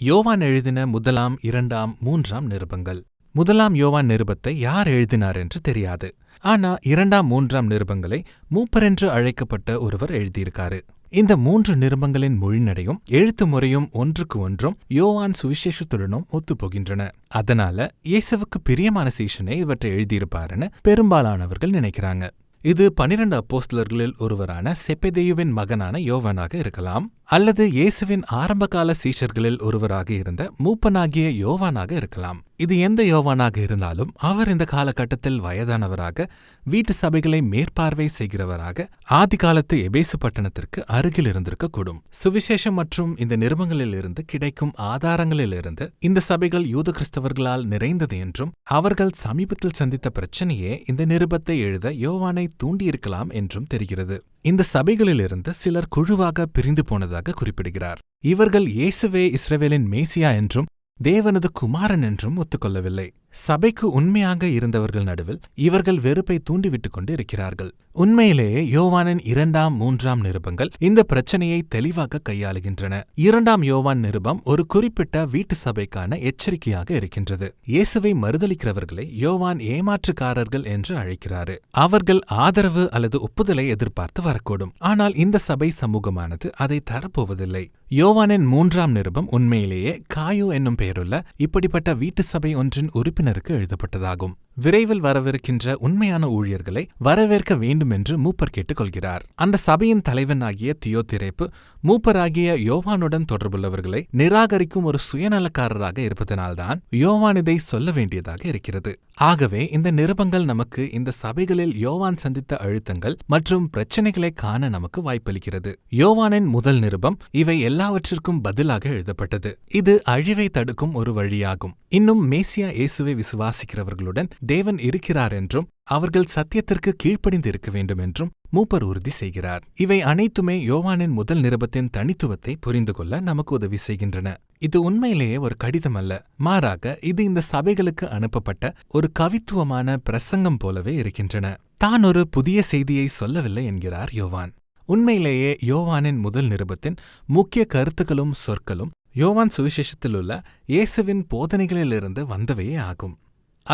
யோவான் எழுதின முதலாம் இரண்டாம் மூன்றாம் நிருபங்கள். முதலாம் யோவான் நிருபத்தை யார் எழுதினார் என்று தெரியாது. ஆனா இரண்டாம் மூன்றாம் நிருபங்களை மூப்பரென்று அழைக்கப்பட்ட ஒருவர் எழுதியிருக்காரு. இந்த மூன்று நிருபங்களின் மொழிநடையும் எழுத்து முறையும் ஒன்றுக்கு ஒன்றும் யோவான் சுவிசேஷத்துடனும் ஒத்துப்போகின்றன. அதனால இயேசுவுக்கு பிரியமான சீஷனே இவற்றை எழுதியிருப்பாருன்னு பெரும்பாலானவர்கள் நினைக்கிறாங்க. இது பனிரெண்டு அப்போஸ்தலர்களில் ஒருவரான செப்பெதேயுவின் மகனான யோவானாக இருக்கலாம். அல்லது இயேசுவின் ஆரம்பகால சீஷர்களில் ஒருவராக இருந்த மூப்பனாகிய யோவானாக இருக்கலாம். இது எந்த யோவானாக இருந்தாலும் அவர் இந்த காலகட்டத்தில் வயதானவராக வீட்டு சபைகளை மேற்பார்வை செய்கிறவராக ஆதி காலத்து எபேசு பட்டணத்திற்கு அருகில் இருந்திருக்கக்கூடும். சுவிசேஷம் மற்றும் இந்த நிருபங்களிலிருந்து கிடைக்கும் ஆதாரங்களிலிருந்து இந்த சபைகள் யூத கிறிஸ்தவர்களால் நிறைந்தது என்றும் அவர்கள் சமீபத்தில் சந்தித்த பிரச்சனையே இந்த நிருபத்தை எழுத யோவானை தூண்டியிருக்கலாம் என்றும் தெரிகிறது. இந்த சபைகளிலிருந்து சிலர் குழுவாக பிரிந்து போனதாக குறிப்பிடுகிறார். இவர்கள் இயேசுவே இஸ்ரவேலின் மேசியா என்றும் தேவனது குமாரன் என்றும் ஒத்துக்கொள்ளவில்லை. சபைக்கு உண்மையாக இருந்தவர்கள் நடுவில் இவர்கள் வெறுப்பை தூண்டிவிட்டுக் கொண்டு இருக்கிறார்கள் உண்மையிலேயே யோவானின் இரண்டாம் மூன்றாம் நிருபங்கள் இந்த பிரச்சனையை தெளிவாக கையாளுகின்றன. இரண்டாம் யோவான் நிருபம் ஒரு குறிப்பிட்ட வீட்டு சபைக்கான எச்சரிக்கையாக இருக்கின்றது. இயேசுவை மறுதளிக்கிறவர்களை யோவான் ஏமாற்றுக்காரர்கள் என்று அழைக்கிறாரு. அவர்கள் ஆதரவு அல்லது ஒப்புதலை எதிர்பார்த்து வரக்கூடும். ஆனால் இந்த சபை சமூகமானது அதை தரப்போவதில்லை. யோவானின் மூன்றாம் நிருபம் உண்மையிலேயே காயோ என்னும் பெயருள்ள இப்படிப்பட்ட வீட்டு சபை ஒன்றின் உறுப்பினருக்கு எழுதப்பட்டதாகும். விரைவில் வரவிருக்கின்ற உண்மையான ஊழியர்களை வரவேற்க வேண்டும் என்று மூப்பர் கேட்டுக்கொள்கிறார். அந்த சபையின் தலைவனாகிய தியோ திரைப்பு மூப்பராகிய யோவானுடன் தொடர்புள்ளவர்களை நிராகரிக்கும் ஒரு சுயநலக்காரராக இருப்பதனால்தான் யோவான் இதை சொல்ல வேண்டியதாக இருக்கிறது. ஆகவே இந்த நிருபங்கள் நமக்கு இந்த சபைகளில் யோவான் சந்தித்த அழுத்தங்கள் மற்றும் பிரச்சனைகளை காண நமக்கு வாய்ப்பளிக்கிறது. யோவானின் முதல் நிருபம் இவை எல்லாவற்றிற்கும் பதிலாக எழுதப்பட்டது. இது அழிவை தடுக்கும் ஒரு வழியாகும். இன்னும் மேசியா இயேசுவை விசுவாசிக்கிறவர்களுடன் தேவன் இருக்கிறார் என்றும் அவர்கள் சத்தியத்திற்கு கீழ்ப்படிந்து இருக்க வேண்டும் என்றும் மூப்பர் உறுதி செய்கிறார். இவை அனைத்துமே யோவானின் முதல் நிருபத்தின் தனித்துவத்தை புரிந்து கொள்ள நமக்கு உதவி செய்கின்றன. இது உண்மையிலேயே ஒரு கடிதம் அல்ல மாறாக இது இந்த சபைகளுக்கு அனுப்பப்பட்ட ஒரு கவித்துவமான பிரசங்கம் போலவே இருக்கின்றன. தான் ஒரு புதிய செய்தியை சொல்லவில்லை என்கிறார் யோவான். உண்மையிலேயே யோவானின் முதல் நிருபத்தின் முக்கிய கருத்துக்களும் சொற்களும் யோவான் சுவிசேஷத்திலுள்ள இயேசுவின் போதனைகளிலிருந்து வந்தவையே ஆகும்.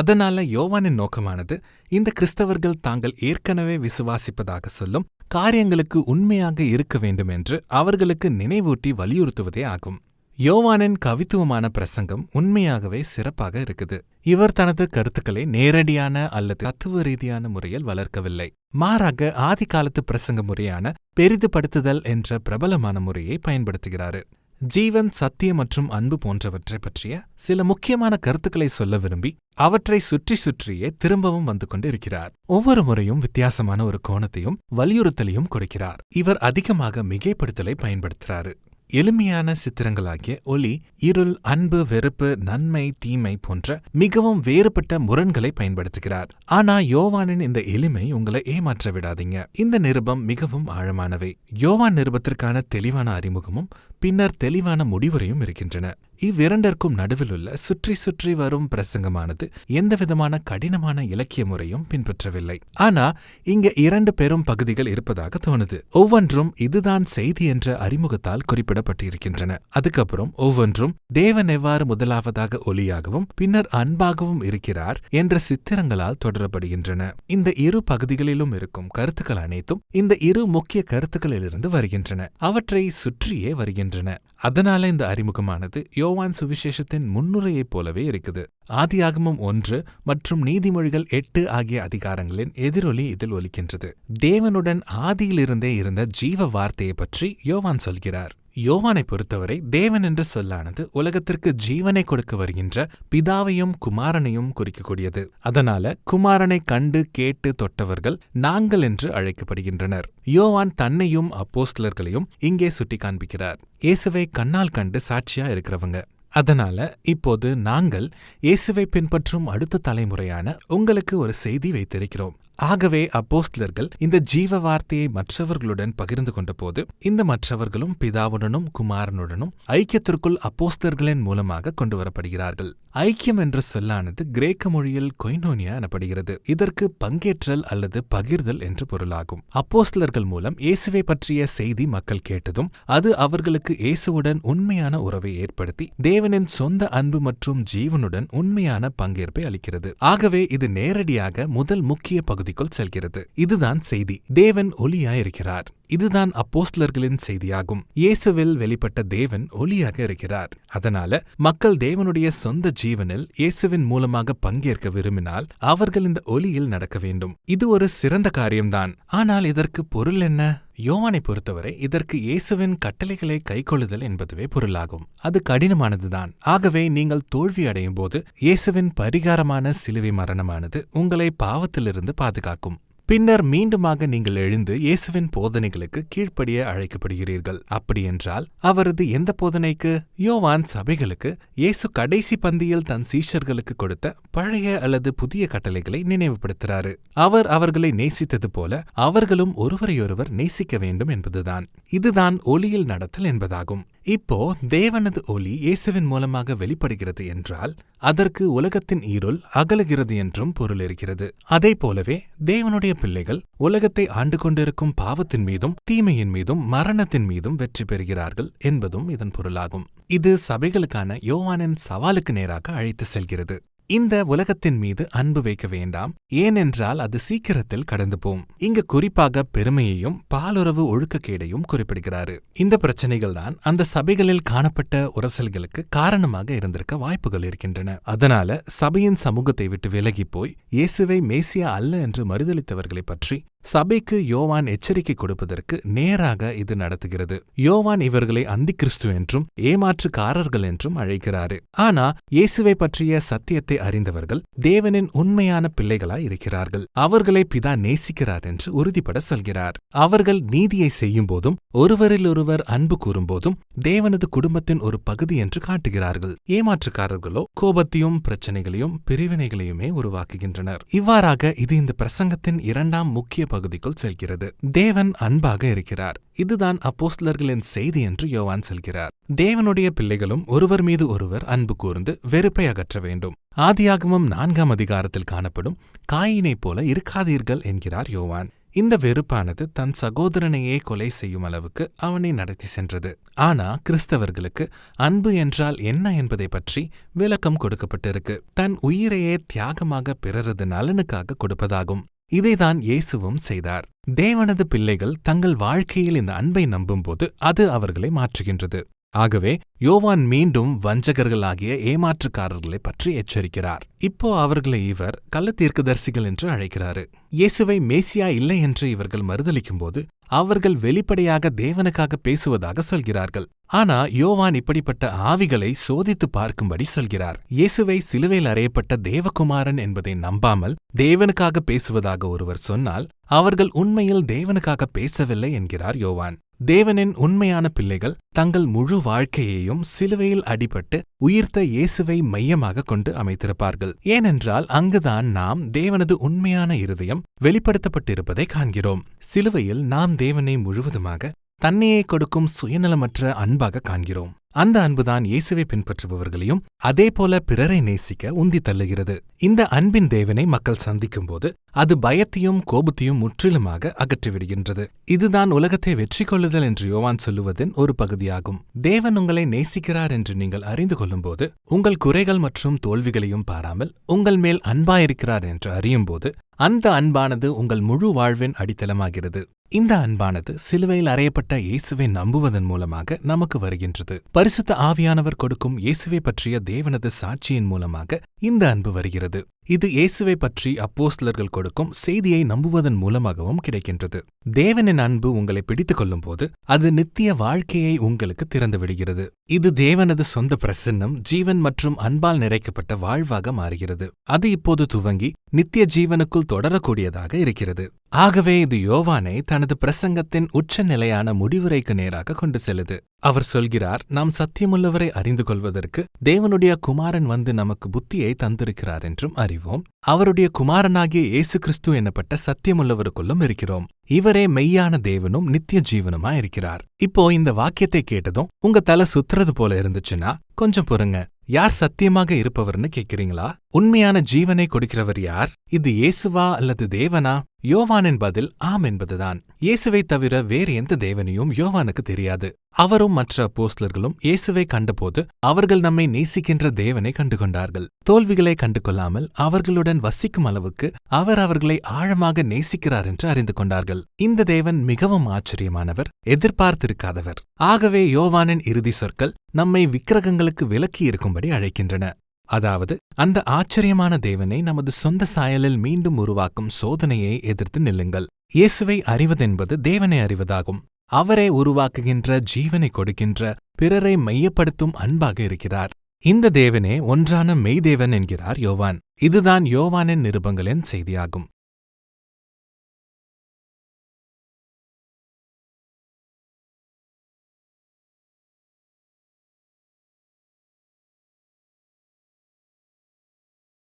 அதனால யோவானின் நோக்கமானது இந்த கிறிஸ்தவர்கள் தாங்கள் ஏற்கனவே விசுவாசிப்பதாக சொல்லும் காரியங்களுக்கு உண்மையாக இருக்க வேண்டும் என்று அவர்களுக்கு நினைவூட்டி வலியுறுத்துவதே ஆகும். யோவானின் கவித்துவமான பிரசங்கம் உண்மையாகவே சிறப்பாக இருக்குது. இவர் தனது கருத்துக்களை நேரடியான அல்லது தத்துவ ரீதியான முறையில் வளர்க்கவில்லை. மாறாக ஆதி காலத்து பிரசங்க முறையான பெரிதுபடுத்துதல் என்ற பிரபலமான முறையை பயன்படுத்துகிறாரு. ஜீவன் சத்தியம் மற்றும் அன்பு போன்றவற்றை பற்றிய சில முக்கியமான கருத்துக்களை சொல்ல விரும்பி அவற்றை சுற்றி சுற்றியே திரும்பவும் வந்து கொண்டு இருக்கிறார் ஒவ்வொரு முறையும் வித்தியாசமான ஒரு கோணத்தையும் வலியுறுத்தலையும் கொடுக்கிறார். இவர் அதிகமாக மிகைப்படுத்தலை பயன்படுத்துறாரு. எளிமையான சித்திரங்களாகிய ஒளி இருள் அன்பு வெறுப்பு நன்மை தீமை போன்ற மிகவும் வேறுபட்ட முரண்களை பயன்படுத்துகிறார். ஆனா யோவானின் இந்த எளிமை உங்களை ஏமாற்ற விடாதீங்க. இந்த நிருபம் மிகவும் ஆழமானவை. யோவான் நிருபத்திற்கான தெளிவான அறிமுகமும் பின்னர் தெளிவான முடிவுரையும் இருக்கின்றன. இவ்விரண்டிற்கும் நடுவிலுள்ள சுற்றி சுற்றி வரும் பிரசங்கமானது எந்தவிதமான கடினமான இலக்கிய முறையும் பின்பற்றவில்லை. ஆனா இங்க இரண்டு பெரும் பகுதிகள் இருப்பதாக தோணுது. ஒவ்வொன்றும் இதுதான் செய்தி என்ற அறிமுகத்தால் குறிப்பிடப்பட்டிருக்கின்றன. அதுக்கப்புறம் ஒவ்வொன்றும் தேவன் எவ்வாறு முதலாவதாக ஒளியாகவும் பின்னர் அன்பாகவும் இருக்கிறார் என்ற சித்திரங்களால் தொடரப்படுகின்றன. இந்த இரு பகுதிகளிலும் இருக்கும் கருத்துக்கள் அனைத்தும் இந்த இரு முக்கிய கருத்துக்களிலிருந்து வருகின்றன. அவற்றை சுற்றியே வருகின்றன. அதனால இந்த அறிமுகமானது யோவான் சுவிசேஷத்தின் முன்னுரையைப் போலவே இருக்குது. ஆதியாகமம் ஒன்று மற்றும் நீதிமொழிகள் எட்டு ஆகிய அதிகாரங்களின் எதிரொலி இதில் ஒலிக்கின்றது. தேவனுடன் ஆதியிலிருந்தே இருந்த ஜீவ வார்த்தையை பற்றி யோவான் சொல்கிறார். யோவானை பொறுத்தவரை தேவன் என்ற சொல்லானது உலகத்திற்கு ஜீவனை கொடுக்க வருகின்ற பிதாவையும் குமாரனையும் குறிக்கக்கூடியது. அதனால குமாரனை கண்டு கேட்டு தொட்டவர்கள் நாங்கள் என்று அழைக்கப்படுகின்றனர். யோவான் தன்னையும் அப்போஸ்லர்களையும் இங்கே சுட்டி காண்பிக்கிறார் இயேசுவை கண்ணால் கண்டு சாட்சியா இருக்கிறவங்க. அதனால இப்போது நாங்கள் இயேசுவை பின்பற்றும் அடுத்த தலைமுறையான உங்களுக்கு ஒரு செய்தி வைத்திருக்கிறோம். ஆகவே அப்போஸ்தலர்கள் இந்த ஜீவ வார்த்தையை மற்றவர்களுடன் பகிர்ந்து கொண்டபோது இந்த மற்றவர்களும் பிதாவுடனும் குமாரனுடனும் ஐக்கியத்திற்குள் அப்போஸ்தலர்களின் மூலமாக கொண்டு வரப்படுகிறார்கள். ஐக்கியம் என்ற சொல்லானது கிரேக்க மொழியில் கொய்னோனியா எனப்படுகிறது. இதற்கு பங்கேற்றல் அல்லது பகிர்தல் என்று பொருளாகும். அப்போஸ்தலர்கள் மூலம் இயேசுவை பற்றிய செய்தி மக்கள் கேட்டதும் அது அவர்களுக்கு இயேசுவுடன் உண்மையான உறவை ஏற்படுத்தி தேவனின் சொந்த அன்பு மற்றும் ஜீவனுடன் உண்மையான பங்கேற்பை அளிக்கிறது. ஆகவே இது நேரடியாக முதல் முக்கிய பகுதி பகுதிக்குள் செல்கிறது. இதுதான் செய்தி. தேவன் ஒளியாயிருக்கிறார். இதுதான் அப்போஸ்லர்களின் செய்தியாகும். இயேசுவில் வெளிப்பட்ட தேவன் ஒளியாக இருக்கிறார். அதனால மக்கள் தேவனுடைய சொந்த ஜீவனில் இயேசுவின் மூலமாக பங்கேற்க விரும்பினால் அவர்கள் இந்த ஒளியில் நடக்க வேண்டும். இது ஒரு சிறந்த காரியம்தான். ஆனால் இதற்கு பொருள் என்ன? யோவானை பொறுத்தவரை இதற்கு இயேசுவின் கட்டளைகளை கைக்கொள்ளுதல் என்பதுவே பொருளாகும். அது கடினமானதுதான். ஆகவே நீங்கள் தோல்வி அடையும் போது இயேசுவின் பரிகாரமான சிலுவை மரணமானது உங்களை பாவத்திலிருந்து பாதுகாக்கும். பின்னர் மீண்டுமாக நீங்கள் எழுந்து இயேசுவின் போதனைகளுக்கு கீழ்ப்படிய அழைக்கப்படுகிறீர்கள். அப்படியென்றால் அவரது எந்த போதனைக்கு? யோவான் சபைகளுக்கு இயேசு கடைசி பந்தியில் தன் சீஷர்களுக்கு கொடுத்த பழைய அல்லது புதிய கட்டளைகளை நினைவுபடுத்துறாரு. அவர் அவர்களை நேசித்தது போல அவர்களும் ஒருவரையொருவர் நேசிக்க வேண்டும் என்பதுதான். இதுதான் ஒளியில் நடத்தல் என்பதாகும். இப்போ தேவனது ஒளி இயேசுவின் மூலமாக வெளிப்படுகிறது என்றால் அதற்கு உலகத்தின் ஈருள் அகலுகிறது என்றும் பொருள் இருக்கிறது. அதே போலவே தேவனுடைய பிள்ளைகள் உலகத்தை ஆண்டு கொண்டிருக்கும் பாவத்தின் மீதும் தீமையின் மீதும் மரணத்தின் மீதும் வெற்றி பெறுகிறார்கள் என்பதும் இதன் பொருளாகும். இது சபைகளுக்கான யோவானின் சவாலுக்கு நேராக அழைத்து செல்கிறது. இந்த உலகத்தின் மீது அன்பு வைக்க வேண்டாம். ஏனென்றால் அது சீக்கிரத்தில் கடந்து போம் இங்கு குறிப்பாக பெருமையையும் பாலுறவு ஒழுக்கக்கேடையும் குறிப்பிடுகிறாரு. இந்த பிரச்சனைகள் தான் அந்த சபைகளில் காணப்பட்ட உரசல்களுக்கு காரணமாக இருந்திருக்க வாய்ப்புகள் இருக்கின்றன. அதனால சபையின் சமூகத்தை விட்டு விலகி போய் இயேசுவை மேசியா அல்ல என்று மறுதளித்தவர்களை பற்றி சபைக்கு யோவான் எச்சரிக்கை கொடுப்பதற்கு நேராக இது நடத்துகிறது. யோவான் இவர்களை அந்தி கிறிஸ்து என்றும் ஏமாற்றுக்காரர்கள் என்றும் அழைக்கிறாரு. ஆனா இயேசுவை பற்றிய சத்தியத்தை அறிந்தவர்கள் தேவனின் உண்மையான பிள்ளைகளாய் இருக்கிறார்கள். அவர்களை பிதா நேசிக்கிறார் என்று உறுதிப்பட சொல்கிறார். அவர்கள் நீதியை செய்யும் போதும் ஒருவரிலொருவர் அன்பு கூறும்போதும் தேவனது குடும்பத்தின் ஒரு பகுதி என்று காட்டுகிறார்கள். ஏமாற்றுக்காரர்களோ கோபத்தையும் பிரச்சனைகளையும் பிரிவினைகளையுமே உருவாக்குகின்றனர். இவ்வாறாக இது இந்த பிரசங்கத்தின் இரண்டாம் முக்கிய பகுதிக்குள் செல்கிறது. தேவன் அன்பாக இருக்கிறார். இதுதான் அப்போஸ்லர்களின் செய்தி என்று யோவான் சொல்கிறார். தேவனுடைய பிள்ளைகளும் ஒருவர் மீது ஒருவர் அன்பு கூர்ந்து வெறுப்பை அகற்ற வேண்டும். ஆதியாகமம் நான்காம் அதிகாரத்தில் காணப்படும் காயினைப் போல இருக்காதீர்கள் என்கிறார் யோவான். இந்த வெறுப்பானது தன் சகோதரனையே கொலை செய்யும் அளவுக்கு அவனை நடத்தி சென்றது. ஆனா கிறிஸ்தவர்களுக்கு அன்பு என்றால் என்ன என்பதை பற்றி விளக்கம் கொடுக்கப்பட்டிருக்கு. தன் உயிரையே தியாகமாக பிறரது நலனுக்காக கொடுப்பதாகும். இதைதான் இயேசுவும் செய்தார். தேவனது பிள்ளைகள் தங்கள் வாழ்க்கையில் இந்த அன்பை நம்பும்போது அது அவர்களை மாற்றுகின்றது. ஆகவே யோவான் மீண்டும் வஞ்சகர்களாகிய ஏமாற்றுக்காரர்களை பற்றி எச்சரிக்கிறார். இப்போ அவர்களை இவர் கள்ளத்தீர்க்கதரிசிகள் என்று அழைக்கிறாரு. இயேசுவை மேசியா இல்லை என்று இவர்கள் மறுதளிக்கும்போது அவர்கள் வெளிப்படையாக தேவனுக்காக பேசுவதாக சொல்கிறார்கள். ஆனா யோவான் இப்படிப்பட்ட ஆவிகளை சோதித்து பார்க்கும்படி சொல்கிறார். இயேசுவை சிலுவையில் அறையப்பட்ட தேவகுமாரன் என்பதை நம்பாமல் தேவனுக்காக பேசுவதாக ஒருவர் சொன்னால் அவர்கள் உண்மையில் தேவனுக்காக பேசவில்லை என்கிறார் யோவான். தேவனின் உண்மையான பிள்ளைகள் தங்கள் முழு வாழ்க்கையையும் சிலுவையில் அடிபட்டு உயிர்த்த இயேசுவை மையமாக கொண்டு அமைத்திருப்பார்கள். ஏனென்றால் அங்குதான் நாம் தேவனது உண்மையான இருதயம் வெளிப்படுத்தப்பட்டிருப்பதை காண்கிறோம். சிலுவையில் நாம் தேவனை முழுவதுமாக தன்னையே கொடுக்கும் சுயநலமற்ற அன்பாக காண்கிறோம். அந்த அன்புதான் இயேசுவை பின்பற்றுபவர்களையும் அதேபோல பிறரை நேசிக்க உந்தி தள்ளுகிறது. இந்த அன்பின் தேவனை மக்கள் சந்திக்கும்போது அது பயத்தையும் கோபத்தையும் முற்றிலுமாக அகற்றிவிடுகின்றது. இதுதான் உலகத்தை வெற்றி கொள்ளுதல் என்று யோவான் சொல்லுவதன் ஒரு பகுதியாகும். தேவன் உங்களை நேசிக்கிறார் என்று நீங்கள் அறிந்து கொள்ளும்போது உங்கள் குறைகள் மற்றும் தோல்விகளையும் பாராமல் உங்கள் மேல் அன்பாயிருக்கிறார் என்று அறியும்போது அந்த அன்பானது உங்கள் முழு வாழ்வின் அடித்தளமாகிறது. இந்த அன்பானது சிலுவையில் அறையப்பட்ட இயேசுவை நம்புவதன் மூலமாக நமக்கு வருகின்றது. பரிசுத்த ஆவியானவர் கொடுக்கும் இயேசுவை பற்றிய தேவனது சாட்சியின் மூலமாக இந்த அன்பு வருகிறது. இது இயேசுவை பற்றி அப்போஸ்லர்கள் கொடுக்கும் செய்தியை நம்புவதன் மூலமாகவும் கிடைக்கின்றது. தேவனின் அன்பு உங்களை பிடித்துக் கொள்ளும்போது அது நித்திய வாழ்க்கையை உங்களுக்கு திறந்து விடுகிறது. இது தேவனது சொந்த பிரசன்னம் ஜீவன் மற்றும் அன்பால் நிறைக்கப்பட்ட வாழ்வாக மாறுகிறது. அது இப்போது துவங்கி நித்திய ஜீவனுக்குள் தொடரக்கூடியதாக இருக்கிறது. ஆகவே இது யோவானை தனது பிரசங்கத்தின் உச்ச நிலையான முடிவுரைக்கு நேராக கொண்டு செல்லுது. அவர் சொல்கிறார் நாம் சத்தியமுள்ளவரை அறிந்து கொள்வதற்கு தேவனுடைய குமாரன் வந்து நமக்கு புத்தியை தந்திருக்கிறார் என்றும் அறி அறிவோம். அவருடைய குமாரனாகிய இயேசு கிறிஸ்து என்னப்பட்ட சத்தியமுள்ளவருக்குள்ளும் இருக்கிறோம். இவரே மெய்யான தேவனும் நித்திய ஜீவனுமா இருக்கிறார். இப்போ இந்த வாக்கியத்தை கேட்டதும் உங்க தலை சுத்துறது போல இருந்துச்சுன்னா கொஞ்சம் பொறுங்க. யார் சத்தியமாக இருப்பவர்னு கேக்குறீங்களா? உண்மையான ஜீவனை கொடுக்கிறவர் யார்? இது இயேசுவா அல்லது தேவனா? யோவானின் பதில் ஆம் என்பதுதான். இயேசுவை தவிர வேறு எந்த தேவனையும் யோவானுக்கு தெரியாது. அவரும் மற்ற போஸ்லர்களும் இயேசுவை கண்டபோது அவர்கள் நம்மை நேசிக்கின்ற தேவனை கண்டுகொண்டார்கள். தோல்விகளை கண்டுகொள்ளாமல் அவர்களுடன் வசிக்கும் அளவுக்கு அவர் அவர்களை ஆழமாக நேசிக்கிறார் என்று அறிந்து கொண்டார்கள். இந்த தேவன் மிகவும் ஆச்சரியமானவர் எதிர்பார்த்திருக்காதவர். ஆகவே யோவானின் இறுதி சொற்கள் நம்மை விக்கிரகங்களுக்கு விலக்கி இருக்கும்படி அழைக்கின்றன. அதாவது அந்த ஆச்சரியமான தேவனை நமது சொந்த சாயலில் மீண்டும் உருவாக்கும் சோதனையை எதிர்த்து நில்லுங்கள். இயேசுவை அறிவதென்பது தேவனை அறிவதாகும். அவரே உருவாக்குகின்ற ஜீவனை கொடுக்கின்ற பிறரை மையப்படுத்தும் அன்பாக இருக்கிறார். இந்த தேவனே ஒன்றான மெய்தேவன் என்கிறார் யோவான். இதுதான் யோவானின் நிருபங்களின் செய்தியாகும்.